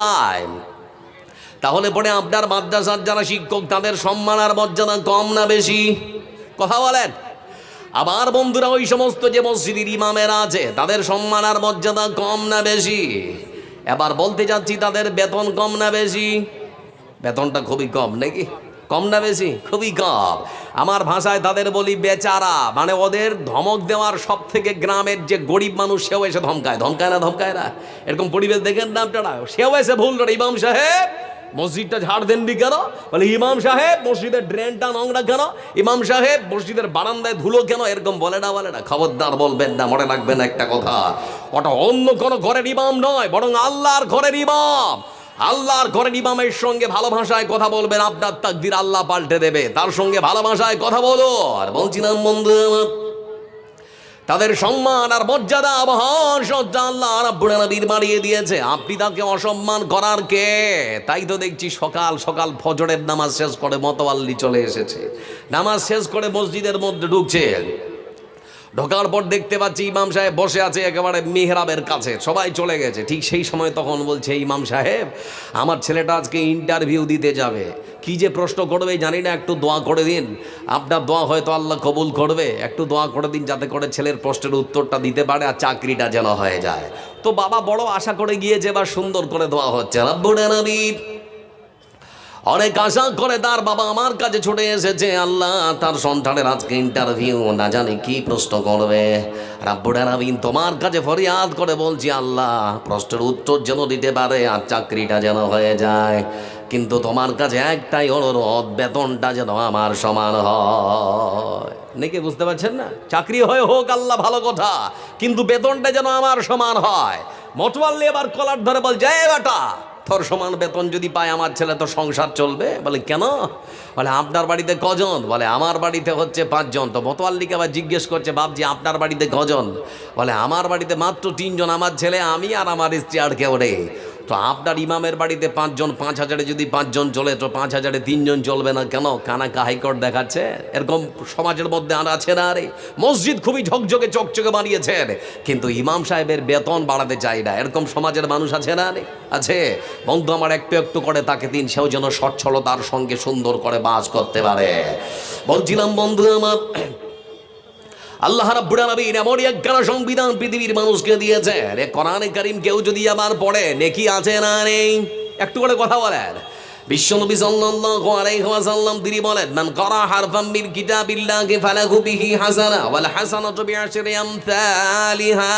Time তাহলে পরে আপনার মাদ্রাসার যারা শিক্ষক, তাদের সম্মান আর মর্যাদা কম না বেশি? কথা বলেন। আবার বন্ধুরা, ওই সমস্ত যে মসজিদের ইমামেরা আছে, তাদের সম্মান আর মর্যাদা কম না বেশি? এবার বলতে যাচ্ছি, তাদের বেতন কম না বেশি? বেতনটা খুবই কম, নাকি? কম না বেশি? খুবই কম আমার ভাষায় তাদের বলি বেচারা। মানে ওদের ধমক দেওয়ার সব থেকে গ্রামের যে গরিব মানুষ, সেও এসে ধমকায়। ধমকায় না ধমকায় না? এরকম পরিবেশ দেখেন না আপনারা? সেও এসে ভুল ইমাম সাহেব, মসজিদটা ঝাড় দেননি কেন? বলে, ইমাম সাহেব, মসজিদের ড্রেনটা নোংরা কেন? ইমাম সাহেব, মসজিদের বারান্দায় ধুলো কেন? এরকম বলে না বলে না। খবরদার বলবেন না, মনে রাখবেন একটা কথা। ওটা অন্য কোনো ঘরের ইমাম নয়, বরং আল্লাহর ঘরের ইমাম। আল্লাহর ঘরের ইমামের সঙ্গে ভালো ভাষায় কথা বলবেন, আপনার তাকদির আল্লাহ পাল্টে দেবে। তার সঙ্গে ভালো ভাষায় কথা বলো। আর বলছিলাম বন্ধু, তাদের সম্মান আর মর্যাদা, মহান সজ্জা আল্লাহ রাব্বুল আলামিন বাড়িয়ে দিয়েছে। আপনি তাকে অসম্মান করার কে? তাই তো দেখছি সকাল সকাল ফজরের নামাজ শেষ করে মতওয়াল্লি চলে এসেছে। নামাজ শেষ করে মসজিদের মধ্যে ঢুকছে। ঢোকার পর দেখতে পাচ্ছি ইমাম সাহেব বসে আছে একেবারে মেহরাবের কাছে। সবাই চলে গেছে। ঠিক সেই সময় তখন বলছে ইমাম সাহেব, আমার ছেলেটা আজকে ইন্টারভিউ দিতে যাবে। কি যে প্রশ্ন করবে জানি না, একটু দোয়া করে দিন। আপনার দোয়া হয়তো আল্লাহ কবুল করবে। একটু দোয়া করে দিন যাতে করে ছেলের প্রশ্নের উত্তরটা দিতে পারে আর চাকরিটা যেন হয়ে যায়। তো বাবা বড় আশা করে গিয়েছে বা সুন্দর করে দোয়া হচ্ছে। আলামিন। অনেক আশা করে তার বাবা আমার কাছে ছুটে এসেছে, আল্লাহ তার সন্তানের আজকে ইন্টারভিউ না জানে কি প্রশ্ন করবে। রাব্বুল আলামিন তোমার কাছে ফরিয়াদ করে বলছি, আল্লাহ, প্রশ্নের উত্তর যেন দিতে পারে আর চাকরিটা যেন হয়ে যায়। কিন্তু তোমার কাছে একটাই অনুরোধ, বেতনটা যেন আমার সমান হয়। নাকি বুঝতে পারছেন না? চাকরি হয়ে হোক, আল্লাহ, ভালো কথা। কিন্তু বেতনটা যেন আমার সমান হয়। মটওয়াল্লি এবার কলার ধরে বল যায় বেটা তোর সমান বেতন যদি পায়, আমার ছেলে তো সংসার চলবে? বলে, কেন? বলে, আপনার বাড়িতে কজন? বলে, আমার বাড়িতে হচ্ছে পাঁচজন। তো মতোয়াল্লিকে আবার জিজ্ঞেস করছে ভাবছি আপনার বাড়িতে কজন? বলে, আমার বাড়িতে মাত্র তিনজন, আমার ছেলে, আমি আর আমার স্ত্রী আর কেউ নেই। তো আপনার ইমামের বাড়িতে পাঁচজন পাঁচ হাজারে যদি পাঁচজন চলে, তো পাঁচ হাজারে তিনজন চলবে না কেন? কানাকা হাইকোর্ট দেখাচ্ছে। এরকম সমাজের মধ্যে আর আছে না আরে মসজিদ খুবই ঝকঝকে, চকচকে বানিয়েছেন। কিন্তু ইমাম সাহেবের বেতন বাড়াতে চাই না। এরকম সমাজের মানুষ আছে না আরে আছে। বন্ধু আমার একটু একটু করে তাকে দিন, সেও যেন সচ্ছলতার সঙ্গে সুন্দর করে বাস করতে পারে। বলছিলাম, বন্ধু আমার আল্লাহ রাব্বুল আলামিন এমন একখানা সংবিধান পৃথিবীর মানুষকে দিয়েছে রে কোরআনে কারীম কেউ যদি আবার পড়ে, নেকি আছে না নেই? একটু করে কথা বলেন। বিশ্বনবী সাল্লাল্লাহু আলাইহি ওয়াসাল্লাম তিনি বলেন, মান করা হারফাম মিন কিতাবিল্লাহি ফালাহু বিহি হাসানা ওয়াল হাসানাতু আমসালিহা।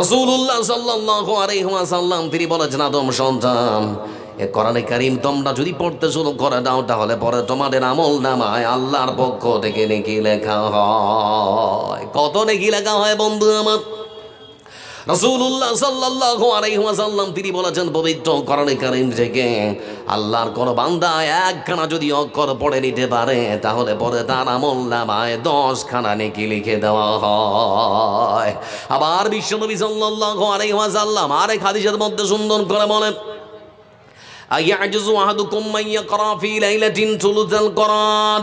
রাসূলুল্লাহ সাল্লাল্লাহু আলাইহি ওয়াসাল্লাম তিনি বলেছেন, আদম সন্তান এ কোরআনে কারিম তোমরা যদি পড়তে শুরু করে দাও, তাহলে পরে তোমাদের আমল নামায় আল্লাহর পক্ষ থেকে নেকি লেখা হয়। কত নেকি লেখা হয় বন্ধু আমার? রাসূলুল্লাহ সাল্লাল্লাহু আলাইহি ওয়াসাল্লাম, তিনি বলেছেন, পবিত্র কোরআনে কারীম থেকে আল্লাহর কোন বান্দা একখানা যদি অক্ষর পড়ে নিতে পারে, তাহলে পরে তার আমল নামায় দশখানা নেকি লিখে দেওয়া হয়। আবার বিশ্বনবী সাল্লাল্লাহু আলাইহি ওয়াসাল্লাম আরেক হাদিসের মধ্যে সুন্দর করে বলেন আয়াজুজু আহাদুকুম মাইয়া করা ফি লাইলাতিন সুলুসাল করান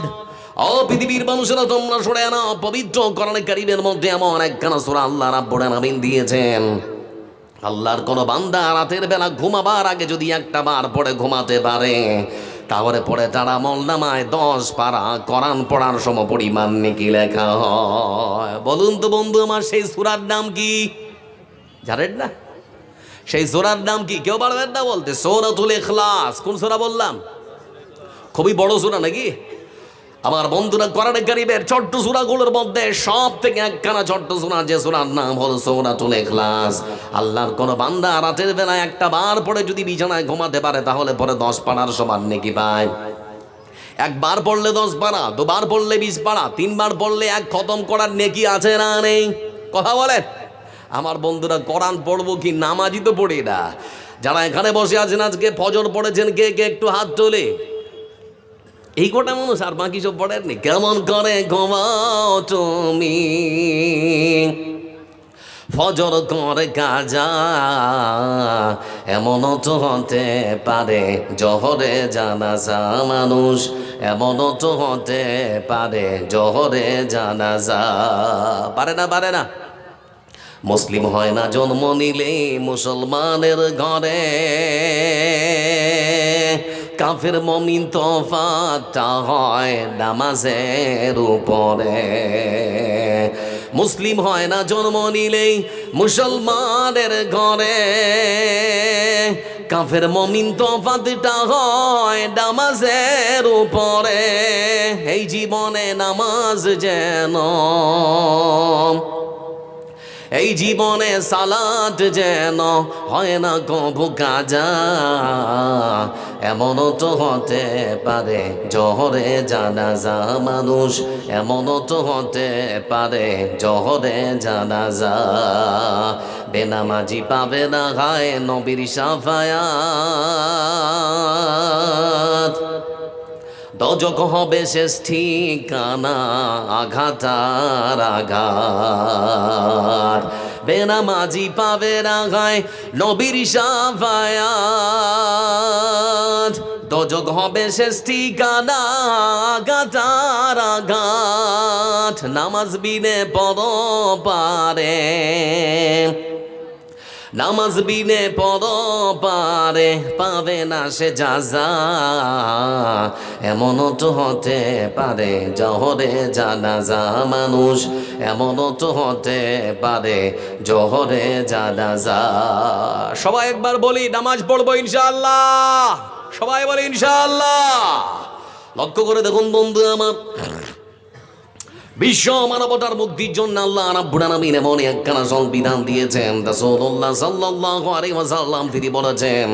ও পৃথিবীর মানুষেরা, তোমরা সরে না পবিত্র করণে কারিমের মধ্যে এমন একখানা সূরা আল্লাহ রাব্বুল আলামিন দিয়েছেন। আল্লাহর কোন বান্দা রাতের বেলা ঘুমাবার আগে যদি একটা বার পড়ে ঘুমাতে পারে, তাহলে পরে তারা মলনামায় দশ পারা করান পড়ার সম পরিমাণ নাকি লেখা হয়। বলুন তো বন্ধু, আমার সেই সুরার নাম কি? জানেন না? সেই সোরার নাম কি? কেউ পারবেন না বলতে। সৌরাতুল ইখলাস। কোন সোরা বললাম? খুবই বড় সোরা নাকি? আমার বন্ধুরা কোরআনে কারিমের ছোট্ট সূরাগুলোর মধ্যে সব থেকে একখানা ছোট্ট সূরা যে সূরার নাম হলো সূরাতুল ইখলাস। আল্লাহর কোন বান্দা রাতের বেলা একটা বার পড়ে যদি বিছানায় ঘুমাতে পারে, তাহলে পরে দশ পাড়ার সমান নেকি পায় একবার পড়লে দশ পাড়া, দুবার পড়লে বিশ পাড়া, তিনবার পড়লে এক খতম করার নেকি আছে না নেই? কথা বলেন। আমার বন্ধুরা কোরআন পড়ব কি নামাজি তো পড়ি না। যারা এখানে বসে আছেন আজকে, ফজর পড়েছেন, কে কে একটু হাত তোলে। এই কটা মানুষ আর বাকি সব পড়েননি? কেমন করে ঘুমাও তুমি? ফজর করে কাজা, এমনও তো হতে পারে, জহরে জানাজা মানুষ, এমনও তো হতে পারে, জহরে জানাজা। পারে না পারে না। মুসলিম হয় না জন্ম নিলে মুসলমানের ঘরে। কাফের মমিন তফাতটা হয় নামাজের উপরে। মুসলিম হয় না জন্ম নিলেই মুসলমানের ঘরে। কাফের মমিন তফাতটা হয় নামাজের উপরে। এই জীবনে নামাজ যেন এই জীবনে সালাদ যেন হয় না কবু কাজা এমনও তো হতে পারে জহরে জানাজা মানুষ, এমনও তো হতে পারে জহরে জানাজা। বেনামাজি পাবে না গায়ে নবীর সাফায়াত। দজক হবে শেষ ঠিকানা, আঘাতার আঘাত। বেনামাজি পাবে রাগায়, নবীর সাফায়াত। দজক হবে শেষ ঠিকানা, আঘাতার আঘাত। নামাজ বিনে পদ পারে। নামাজ বিনে পদ পারে, পাবে না সে যাজা। এমনও তো হতে পারে জহরে জানাজা মানুষ এমনও তো হতে পারে জহরে জানাজা। সবাই একবার বলি, নামাজ পড়ব ইনশাআল্লাহ। সবাই বলি, ইনশাআল্লাহ। লক্ষ্য করে দেখুন বন্ধু আমার। বিশ্ব মানবতার মুক্তির জন্য আল্লাহ রাব্বুল আলামিন এমন একখানা সংবিধান দিয়েছেন। রাসূলুল্লাহ সাল্লাল্লাহু আলাইহি ওয়াসাল্লাম তিনি বলেছেন,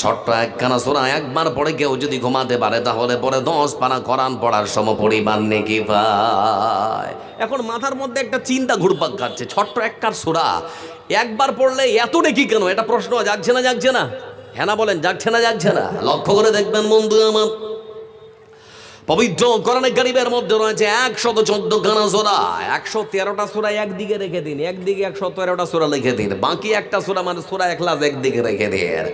ছোট্ট একখানা সূরা একবার পড়ে কেউ যদি ঘুমাতে পারে তাহলে পরে দশ পারা কোরআন পড়ার সম পরিমাণ নেকি পায় এখন মাথার মধ্যে একটা চিন্তা ঘুরপাক খাচ্ছে, ছোট্ট একখান সূরা একবার পড়লে এত নেকি কেন? এটা প্রশ্ন যাচ্ছে না যাচ্ছে না? হ্যাঁ বলেন যাচ্ছে না যাচ্ছে না? লক্ষ্য করে দেখবেন বন্ধু আমার পবিত্র কোরআনে গরিবের মধ্যে রয়েছে একশত চোদ্দ খানা সোরা। একশো তেরোটা সোরা একদিকে রেখে দিন, একদিকে একশো তেরোটা সোরা লিখে দিন। বাকি একটা সোরা মানে সোরা একলাস একদিকে রেখে দিন।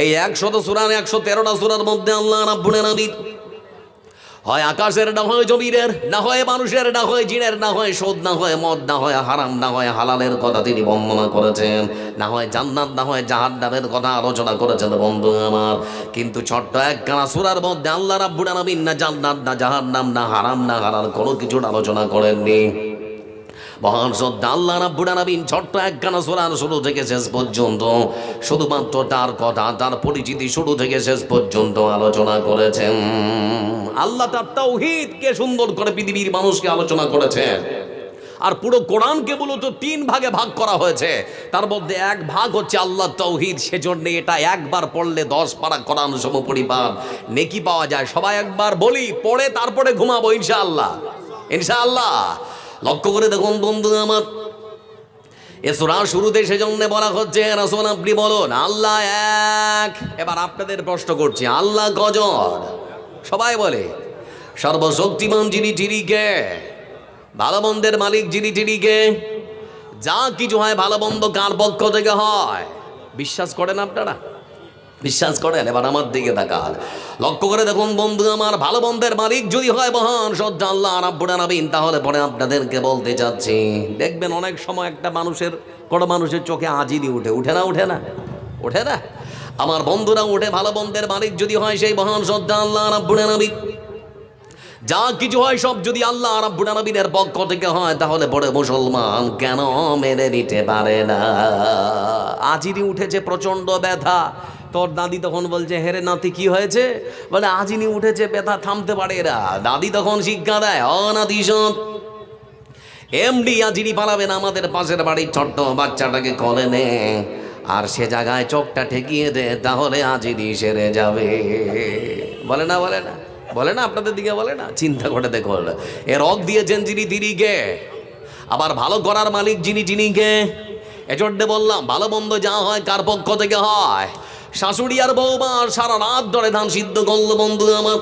এই একশত সোরা একশো তেরোটা সোরার মধ্যে আল্লাহ রাব্বুল আলামিন হয় আকাশের, না হয় জমিরের না হয় মানুষের, না হয় জিনের, না হয় সোদ না হয় মদ, না হয় হারাম, না হয় হালালের কথা তিনি বর্ণনা করেছেন, না হয় জান্নাত, না হয় জাহান্নামের কথা আলোচনা করেছেন বন্ধু আমার। কিন্তু ছোট্ট এক একখানা সুরার মধ্যে আল্লাহ রাব্বুল আলামিন না জান্নাত, না জাহান্নাম, না হারাম, না হালাল কোনো কিছুর আলোচনা করেননি। মহান শ্রদ্ধা আল্লাহ রাব্বুল শুরু থেকে শেষ পর্যন্ত। শুধুমাত্র তার কথা, তার পরিচিতি শুরু থেকে শেষ পর্যন্ত আলোচনা করেছেন। আল্লাহ তার তাওহীদকে সুন্দর করে পৃথিবীর মানুষকে আলোচনা করেছেন। আর পুরো কোরআনকে মূলত তিন ভাগে ভাগ করা হয়েছে। তার মধ্যে এক ভাগ হচ্ছে আল্লাহ তৌহিদ, সেজন্য এটা একবার পড়লে দশ পারা কোরআন সম নেকি পাওয়া যায়, সবাই একবার বলি, পড়ে তারপরে ঘুমাবো, ইনশাআল্লাহ। ইনশাআল্লাহ। লক্ষ্য করে দেখুন বন্ধু আমার। এ সুরার শুরুতে সেজন্য বলা হচ্ছে রাসূল, আপনি বলুন, আল্লাহ এক। এবার আপনাদের প্রশ্ন করছি, আল্লাহ গজর সবাই বলে, সর্বশক্তিমান যিনি টিরিকে ভালো মন্দের মালিক যিনি টিরিকে যা কিছু হয় ভালো মন্দ কার পক্ষ থেকে হয়। বিশ্বাস করেন আপনারা? বিশ্বাস করেন? এবার আমার দিকে তাকান। লক্ষ্য করে দেখুন বন্ধু আমার, ভালো বন্ধের মালিক যদি হয় মহান শ্রদ্ধা আল্লাহ রাব্বুল আলামিন, তাহলে পরে আপনাদেরকে বলতে চাচ্ছি, দেখবেন অনেক সময় একটা মানুষের, কোনো মানুষের চোখে আজিনি উঠে। উঠে না উঠে না? ওঠে না? আমার বন্ধুরা উঠে, ভালো বন্ধের মালিক যদি হয় সেই মহান শ্রদ্ধা আল্লাহ রাব্বুল আলামিন। যা কিছু হয় সব যদি আল্লাহ রাব্বুল আলামিনের পক্ষ থেকে হয়, তাহলে পরে মুসলমান কেন মেনে নিতে পারে না? আজিনি উঠেছে প্রচণ্ড ব্যথা। তোর দাদি তখন বলছে হেরে নাতি, কি হয়েছে? বলে আজিনি উঠেছে, ব্যথা থামতে পারে এরা। দাদি তখন শিক্ষা দেয়, অ নাতি শোন এমডি আজিনি পালাবেন আমাদের পাশের বাড়ির ছোট্ট বাচ্চাটাকে কলে নে আর সে জায়গায় চোখটা ঠেকিয়ে দে, তাহলে আজিনি সেরে যাবে। বলে না বলে না বলে না, আপনাদের দিকে বলে না, চিন্তা করে দেখুন। এ রক দিয়েছেন যিনি তিনিকে, আবার ভালো করার মালিক যিনি যিনিকে এজন্যে বললাম, ভালো মন্দ যা হয় কার পক্ষ থেকে হয়। শাশুড়ি আর বৌমা সারা রাত ধরে ধান সিদ্ধ করল বন্ধু আমার।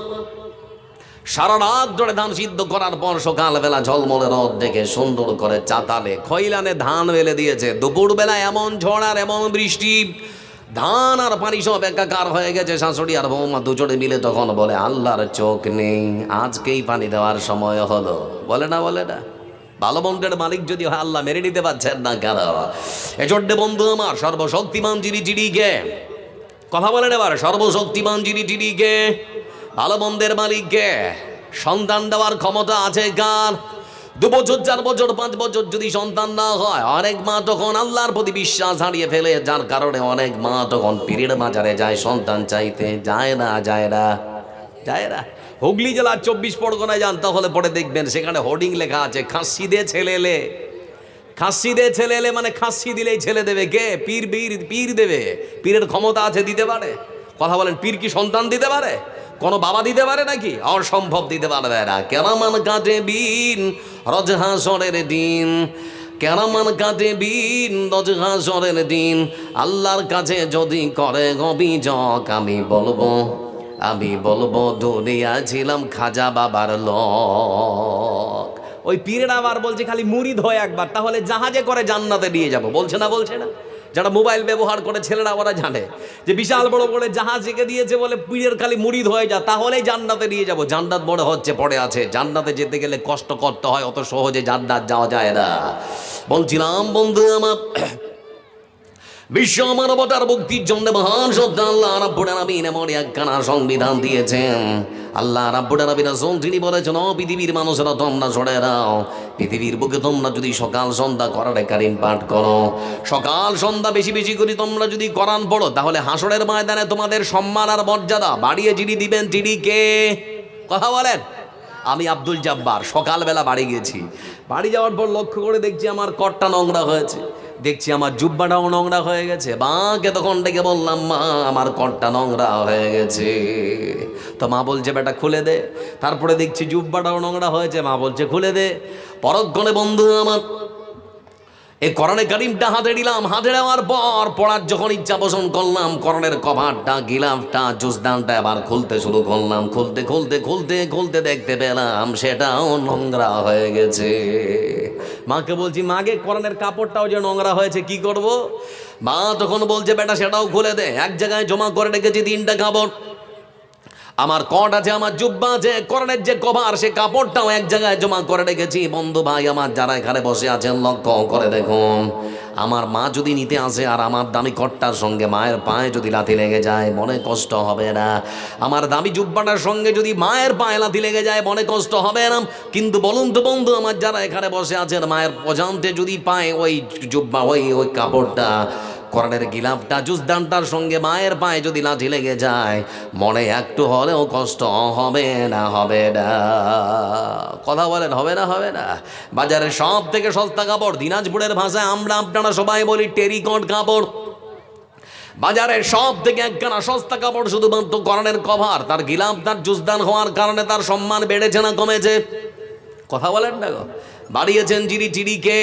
সারা রাত ধরে ধান সিদ্ধ করার পর সকালবেলা ঝলমলে রদ দেখে সুন্দর করে চাতালে খৈলানে ধান মেলে দিয়েছে। দুপুরবেলা এমন ঝড় আর এমন বৃষ্টি, ধান আর পানি সব একাকার হয়ে গেছে শাশুড়ি আর বৌমা দুজনে মিলে তখন বলে, আল্লাহর চোখ নেই, আজকেই পানি দেওয়ার সময় হলো। বলে না বলে না। ভালো মন্দের মালিক যদি হয়, আল্লাহ মেরে নিতে পারছেন না কেন? এজন্যে বন্ধু আমার, সর্বশক্তিমান যিনি যিনিকে কথা বলেন এবার, সর্বশক্তিমান যিনি যিনিকে ভালো মন্দের মালিককে সন্তান দেওয়ার ক্ষমতা আছে কার? দু বছর, চার বছর, পাঁচ বছর যদি সন্তান না হয়, অনেক মা তখন আল্লাহর প্রতি বিশ্বাস হারিয়ে ফেলে, যার কারণে অনেক মা তখন পীরের বাজারে যায়, সন্তান চাইতে যায় না যায় না যায় না। হুগলি জেলার চব্বিশ পরগনায় যান, তাহলে পরে দেখবেন, সেখানে হোর্ডিং লেখা আছে খাসি দে ছেলে এলে খাসি দে ছেলে এলে মানে খাসি দিলেই ছেলে দেবে। কে? পীর, বীর, পীর দেবে। পীরের ক্ষমতা আছে দিতে পারে। কথা বলেন, পীর কি সন্তান দিতে পারে? কোনো বাবা দিতে পারে নাকি? অসম্ভব দিতে পারবে না কেরামান কাটে বিন রজহাসরের দিন। কেরামান কাটে বিন রজহাসরের দিন। আল্লাহর কাছে যদি করে অভিযোগ, আমি বলব আমি বলব, দুনিয়া ছিলাম খাজা বাবার লোক। ওই পীরের আবার বলছে খালি মুড়িদ হয় একবার, তাহলে জাহাজে করে জান্নাতে নিয়ে যাব। বলছে না বলছে না। যারা মোবাইল ব্যবহার করে, ছেলেরা ওরা জানে যে বিশাল বড় বড় জাহাজ এঁকে দিয়েছে বলে পীরের খালি মুড়িদ হয়ে যা তাহলেই জান্নাতে নিয়ে যাব। জান্নাত বড় হচ্ছে পড়ে আছে। জান্নাতে যেতে গেলে কষ্ট করতে হয়, অত সহজে জান্নাত যাওয়া যায় না। বলছিলাম, বন্ধু আমার বিশ্ব মানবতার মুক্তির জন্য মহান সত্য আল্লাহ রাব্বুল আলামিন এমন একখানা সংবিধান দিয়েছেন। আল্লাহ রাব্বুল আলামিন রাসূল তিনি বলেছেন, ও পৃথিবীর মানুষেরা, তোমরা সরে দাও পৃথিবীর বুকে তোমরা যদি সকাল সন্ধ্যা করারে কারিম পাঠ করো, সকাল সন্ধ্যা বেশি বেশি করে তোমরা যদি কোরআন পড়ো, তাহলে হাসরের ময়দানে তোমাদের সম্মান আর মর্যাদা বাড়িয়ে যিনি দিবেন, তিনি কে? কথা বলেন? আমি আব্দুল জাব্বার, সকালবেলা বাড়ি গেছি। বাড়ি যাওয়ার পর লক্ষ্য করে দেখছি আমার কটটা নোংরা হয়েছে। দেখছি আমার জুব্বাটাও নোংরা হয়ে গেছে। মাকে তখন ডেকে বললাম, মা, আমার কটটা নোংরা হয়ে গেছে। তো মা বলছে, বেটা, খুলে দে। তারপরে দেখছি জুব্বাটাও নোংরা হয়েছে। মা বলছে, খুলে দে। পরক্ষণে বন্ধু আমার এই করণে কারিমটা হাতে নিলাম হাতে নেওয়ার পর পড়ার যখন ইচ্ছা পোষণ করলাম করণের কভারটা, গিলাফটা জুসদানটা আবার খুলতে শুরু করলাম। খুলতে খুলতে খুলতে খুলতে দেখতে পেলাম সেটাও নোংরা হয়ে গেছে। মাকে বলছি মাকে করণের কাপড়টাও যে নোংরা হয়েছে, কি করব? মা তখন বলছে, বেটা, সেটাও খুলে দে। এক জায়গায় জমা করে রেখেছি তিনটা কাপড়। আমার কট আছে, আমার জুব্বা আছে, করণের যে কভার, সে কাপড়টাও এক জায়গায় জমা করে রেখেছি। বন্ধু ভাই আমার, যারা এখানে বসে আছেন লক্ষ্য করে দেখুন। আমার মা যদি নিতে আসে আর আমার দামি কটটার সঙ্গে মায়ের পায়ে যদি লাথি লেগে যায়, মনে কষ্ট হবে না। আমার দামি জুব্বাটার সঙ্গে যদি মায়ের পায়ে লাথি লেগে যায়, মনে কষ্ট হবে না। কিন্তু বলুন তো বন্ধু আমার, যারা এখানে বসে আছেন, মায়ের প্রজান্তে যদি পায় ওই জুব্বা, ওই ওই কাপড়টা করণের গিলাফটা জুসদানটার সঙ্গে মায়ের পায়ে যদি লাঠি লেগে যায়, মনে একটু হলেও কষ্ট হবে না হবে না। কথা বলেন, হবে না হবে না? বাজারে সব থেকে সস্তা কাপড় দিনাজপুরের ভাষায় আমরা আপনারা সবাই বলি টেরিকট কাপড়। বাজারের সব থেকে একখানা সস্তা কাপড় শুধুমাত্র করণের কভার তার গিলাফ, তার জুসদান হওয়ার কারণে তার সম্মান বেড়েছে না কমেছে? কথা বলেন না গো। বাড়িয়েছেন জিরি চিড়িকে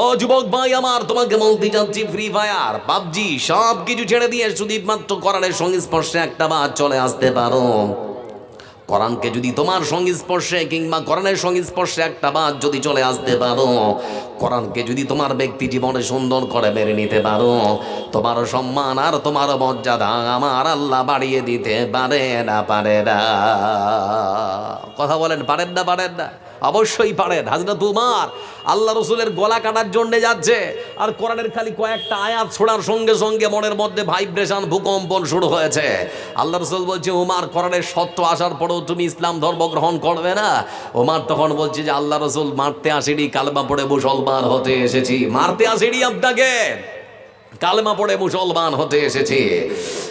ও যুবক ভাই আমার, তোমাকে বলতে চাচ্ছি ফ্রি ফায়ার পাবজি, সব কিছু ছেড়ে দিয়ে সুদীপ শুধুমাত্র করানের সংস্পর্শে একটা বার চলে আসতে পারো। কোরআনকে যদি তোমার সংস্পর্শে কিংবা কোরআনের সংস্পর্শে একটা বাদ যদি চলে আসতে পারো, কোরআনকে যদি তোমার ব্যক্তি জীবনে সুন্দর করে মেরে নিতে পারো, তোমার সম্মান আর তোমার মর্যাদা আমার আল্লাহ বাড়িয়ে দিতে পারে না পারে না। কথা বলেন, পারেন না পারেন না। অবশ্যই পারেন। হাজরত উমার, আল্লাহ রসুলের গলা কাটার জন্য যাচ্ছে। আর কোরআনের খালি কয়েকটা আয়াত ছোড়ার সঙ্গে সঙ্গে মনের মধ্যে ভাইব্রেশন, ভূকম্পন শুরু হয়েছে। আল্লাহ রসুল বলছে, উমার, কোরআনের সত্য আসার পরেও তুমি ইসলাম ধর্ম গ্রহণ করবে না? উমার তখন বলছে যে, আল্লাহ রসুল মারতে আসেনি, কালমা পড়ে মুসলমান হতে এসেছি। মারতে আসেনি আপনাকে, কালেমা পড়ে মুসলমান হতে এসেছে।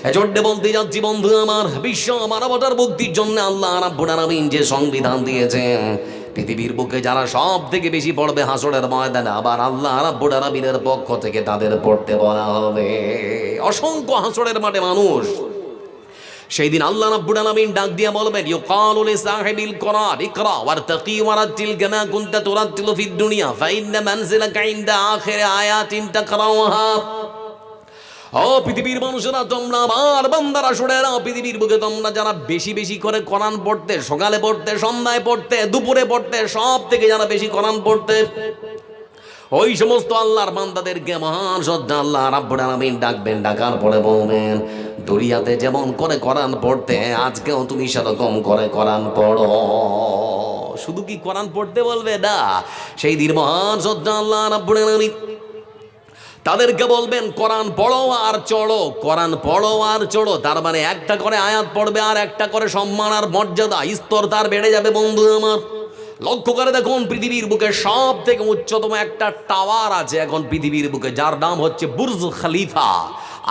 এজন্যে বলতে যাচ্ছি, বন্ধু আমার, বিশ্ব মানবতার মুক্তির জন্য আল্লাহ রাব্বুল আলামিন যে সংবিধান দিয়েছেন পৃথিবীর বুকে যারা সব থেকে বেশি পড়বে হাসরের ময়দানে, আবার আল্লাহ রাব্বুল পক্ষ থেকে তাদের পড়তে বলা হবে। অসংখ্য হাসরের মাঠে মানুষ। সেই দিন আল্লাহ রাব্বুল ডাক দিয়া বলবেন, ইউকালু লিসাহিবিল কোরআন, ইকরা ওয়ারতাকি ওয়ারাতিল কামা কুনতা তুরাতিলু ফিদ দুনিয়া, ফাইন্না মানজিলাকা ইনদা আখির আয়াতিন তাকরাউহা। পৃথিবীর মানুষেরা তোমরা আমার বান্দারা শুনে নাও, পৃথিবীর বুকে তোমরা যারা বেশি বেশি করে কোরআন পড়তে, সকালে পড়তে, সন্ধ্যায় পড়তে, দুপুরে পড়তে, সব থেকে যারা বেশি কোরআন পড়তে, ওই সমস্ত আল্লাহর বান্দাদেরকে মহান শ্রদ্ধা আল্লাহ রাব্বুল আলামিন ডাকবেন, ডাকার পরে বলবেন, দুনিয়াতে যেমন করে কোরআন পড়তে, আজকেও তুমি সেরকম করে কোরআন পড়ো। শুধু কি কোরআন পড়তে বলবে? না, সেই দিন মহান শ্রদ্ধা আল্লাহ রাব্বুল আলামিন তাদেরকে বলবেন, কোরআন পড়ো আর চড়ো, কোরআন পড়ো আর চড়ো। তার মানে একটা করে আয়াত পড়বে আর একটা করে সম্মান আর মর্যাদা, স্তর তার বেড়ে যাবে বন্ধু আমার। লক্ষ্য করে দেখুন, পৃথিবীর বুকে সব থেকে উচ্চতম একটা টাওয়ার আছে এখন পৃথিবীর বুকে, যার নাম হচ্ছে বুর্জ খলিফা।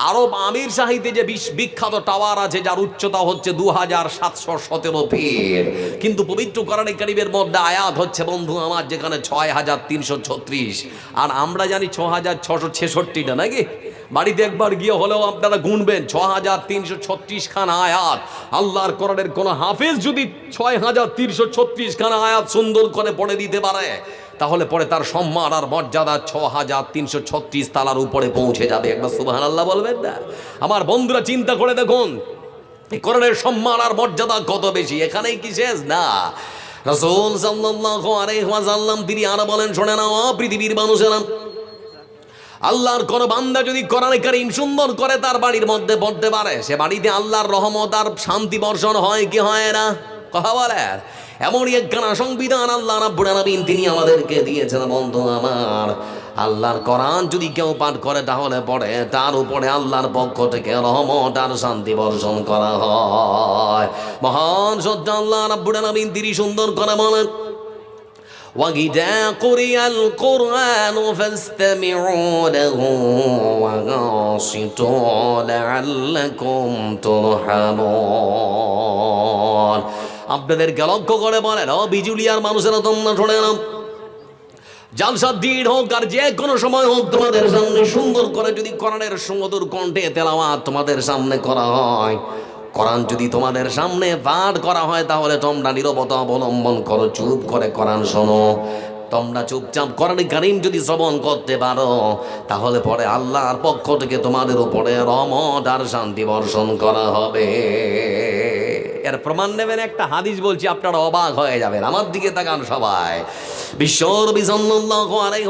আরব আমির শাহিতে যে বিখ্যাত টাওয়ার আছে, যার উচ্চতা হচ্ছে দু হাজার সাতশো সতেরো ফিট। কিন্তু পবিত্র কোরআনে কারিমের মধ্যে আয়াত হচ্ছে, বন্ধু আমার, যেখানে ছয় হাজার তিনশো ছত্রিশ। আর আমরা জানি ছ হাজার ছশো ছেষট্টিটা, নাকি? বাড়িতে একবার গিয়ে হলেও আপনারা গুনবেন ছ হাজার তিনশো ছত্রিশ খান আয়াত। আল্লাহর কোরআনের কোনো হাফেজ যদি ছয় হাজার তিনশো ছত্রিশ খান আয়াত সুন্দর করে পড়ে দিতে পারে তাহলে পরে তার সম্মান আর মর্যাদা ছ হাজার তিনশো ছত্রিশ তালার উপরে পৌঁছে যাবে। একবার সুবাহ আল্লাহ বলবেন না? আমার বন্ধুরা, চিন্তা করে দেখুন কোরআনের সম্মান আর মর্যাদা কত বেশি? এখানেই কি শেষ? না। রসুল সাল্লাল্লাহু আলাইহি ওয়াসাল্লাম, তিনি আরও বলেন শোনে না পৃথিবীর মানুষেরা, আল্লাহর কোন বান্দা যদি কোরআনে কারিম সুন্দর করে তার বাড়ির মধ্যে পড়তে পারে, সে বাড়িতে আল্লাহর রহমত আর শান্তি বর্ষণ হয় কি হয় না? কথা বলেন এমনই একখানা সংবিধান আল্লাহ রাব্বুল আলামিন তিনি আমাদেরকে দিয়েছেন বন্ধু আমার আল্লাহর কোরআন যদি কেউ পাঠ করে তাহলে পড়ে তার উপরে আল্লাহর পক্ষ থেকে রহমত আর শান্তি বর্ষণ করা হয় মহান সত্য আল্লাহ রাব্বুল আলামিন তিনি সুন্দর করে বলেন وإذا قرئ القرآن فاستمعوا له وأنصتوا لعلكم ترحمون আপনাদেরকে লক্ষ্য করে বলেন, ও, বিজুলিয়ার মানুষেরা তোমরা শোনে না জালসার দিন হোক আর যে কোনো সময় হোক, তোমাদের সামনে সুন্দর করে যদি কোরআনের সুমধুর কণ্ঠে তেলাওয়াত তোমাদের সামনে করা হয়, কোরআন যদি তোমাদের সামনে পাঠ করা হয়, তাহলে তোমরা নিরবতা অবলম্বন করো, চুপ করে কোরআন শোনো। তোমরা চুপচাপ কোরআন কারিম যদি শ্রবণ করতে পারো, তাহলে পরে আল্লাহর পক্ষ থেকে তোমাদের উপরে রহমত আর শান্তি বর্ষণ করা হবে। এর প্রমাণ নেবেন, একটা হাদিস বলছি, আপনারা অবাক হয়ে যাবেন। আমার দিকে তাকান সবাই। বিশ্বর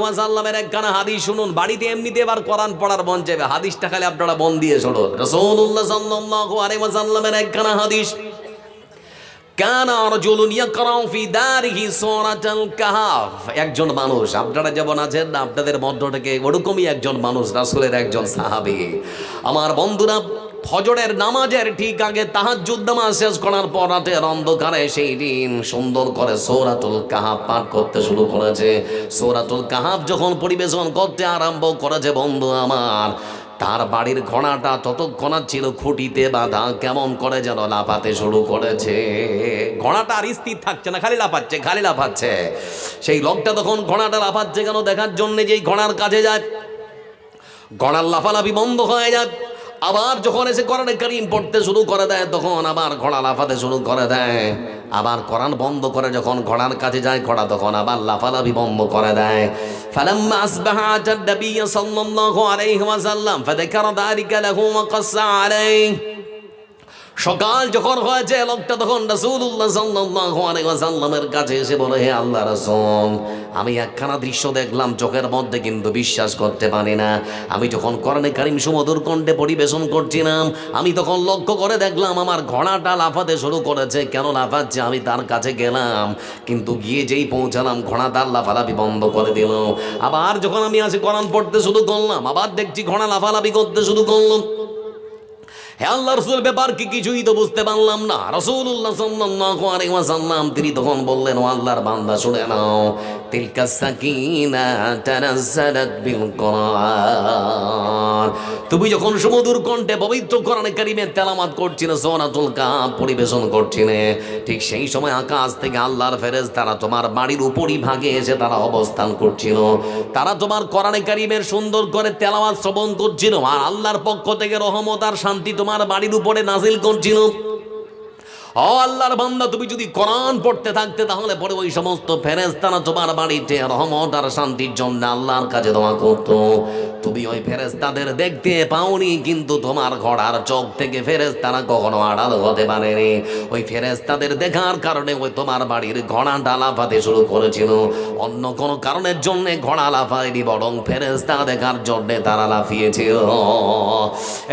ওয়াসাল্লামের একখানা হাদিস শুনুন, বাড়িতে এমনিতে এবার কোরআন পড়ার মন চাইবে। হাদিসটা খালি আপনারা মন দিয়ে শুনুন। রাসূলুল্লাহ সাল্লাল্লাহু আলাইহি ওয়াসাল্লামের একখানা হাদিস একজন মানুষ, আপনারা যেমন আছেন না, আপনাদের মধ্য থেকে ওরকমই একজন মানুষ, রাসুলের একজন সাহাবী। আমার বন্ধুরা ফজরের নামাজের ঠিক আগে তাহার নামাজ শেষ করার পর রাতের অন্ধকারে সেই দিন সুন্দর করে সৌরাতুল কাহাব পাঠ করতে শুরু করেছে। সৌরাতুল কাহাব যখন পরিবেশন করতে আরম্ভ করেছে, বন্ধু আমার, তার বাড়ির ঘোড়াটা ততক্ষণ ছিল খুঁটিতে বাঁধা, কেমন করে যেন লাফাতে শুরু করেছে। ঘোড়াটা আর স্থির থাকছে না, খালি লাফাচ্ছে খালি লাফাচ্ছে। সেই লোকটা তখন ঘোড়াটা লাফাচ্ছে কেন দেখার জন্য যেই ঘোড়ার কাছে যায়? ঘোড়ার লাফালাফি বন্ধ হয়ে যায়। আবার যখন এসে কোরআনে কারিম পড়তে শুরু করে দেয় তখন আবার ঘোড়া লাফাতে শুরু করে দেয় আবার কোরআন বন্ধ করে যখন ঘোড়ার কাছে যায় ঘোড়া তখন আবার লাফালাফি বন্ধ করে দেয় فلما أصبح أتى النبي صلى الله عليه وسلم فذكر ذلك له وقص عليه সকাল যখন হয়েছে, লোকটা তখন আলাইহি কাছে এসে বলে, হে আল্লাহ রাসূল, আমি একখানা দৃশ্য দেখলাম, চোখের মধ্যে কিন্তু বিশ্বাস করতে পারি না। আমি যখন কোরআনে কারিম সুমধুর কণ্ঠে পরিবেশন করছিলাম, আমি তখন লক্ষ্য করে দেখলাম, আমার ঘোড়াটা লাফাতে শুরু করেছে। কেন লাফাচ্ছে? আমি তার কাছে গেলাম, কিন্তু গিয়ে যেই পৌঁছালাম ঘোড়া তার লাফালাফি বন্ধ করে দিল। আবার যখন আমি আসে কোরআন পড়তে শুরু করলাম, আবার দেখছি ঘোড়া লাফালাফি করতে শুরু করলাম হে আল্লাহ রসুল ব্যাপার কি কিছুই তো বুঝতে পারলাম না। তিনি তখন বললেন, ও আল্লাহর বান্দা, শুনে নাও। তুমি যখন সমুদুর কণ্ঠে পবিত্র কোরআনে কারিমে তেলামাত করছিলে, সূরাতুল কাহফ পরিবেশন করছিলে, ঠিক সেই সময় আকাশ থেকে আল্লাহর ফেরেজ তারা তোমার বাড়ির উপরই ভাগে এসে তারা অবস্থান করছিল। তারা তোমার কোরআনে কারিমের সুন্দর করে তেলাওয়াত শ্রবণ করছিল, আর আল্লাহর পক্ষ থেকে রহমত আর শান্তি তোমার বাড়ির উপরে নাজিল করছিল। ও আল্লাহর বান্দা, তুমি যদি কোরআন পড়তে থাকতে, তাহলে পরে ওই সমস্ত ফেরেস্তারা তোমার বাড়িতে রহমত আর শান্তির জন্য আল্লাহর কাছে দোয়া করতো। তুমি ওই ফেরেস্তাদের দেখতে পাওনি, কিন্তু তোমার ঘোড়ার চোখ থেকে ফেরেস্তারা কখনো আড়াল হতে পারেনি। ওই ফেরেস্তাদের দেখার কারণে ওই তোমার বাড়ির ঘোড়াটা লাফাতে শুরু করেছিল। অন্য কোনো কারণের জন্য ঘোড়া লাফায়নি, বরং ফেরেস্তা দেখার জন্যে তারা লাফিয়েছিল।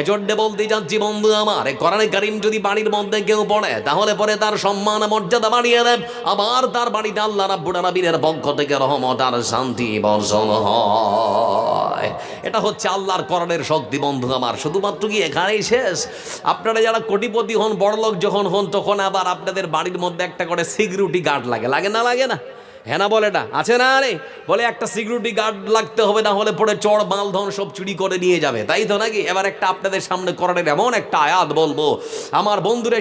এজন্য বলতে যাচ্ছি বন্ধু আমার কোরআনে কারিম যদি বাড়ির মধ্যে কেউ পড়ে তাহলে পরে তার সম্মান মর্যাদা বাড়িয়ে দেন। আবার তার বাড়িতে আল্লাহ রাব্বুল পক্ষ থেকে রহমত আর শান্তি বর্ষণ হয়। এটা হচ্ছে আল্লাহর করণের শক্তি, বন্ধু আমার। শুধুমাত্র কি এখানেই শেষ? আপনারা যারা কোটিপতি হন বড়লোক যখন হন, তখন আবার আপনাদের বাড়ির মধ্যে একটা করে সিকিউরিটি গার্ড লাগে। লাগে না লাগে না? হ্যাঁ না বলে এটা? আছে না আরে? বলে একটা সিকিউরিটি গার্ড লাগতে হবে, না হলে পরে চড় মাল, ধন সব চুরি করে নিয়ে যাবে। তাই তো নাকি? এবার একটা আপনাদের সামনে করণের এমন একটা আয়াত বলব। আমার বন্ধুরা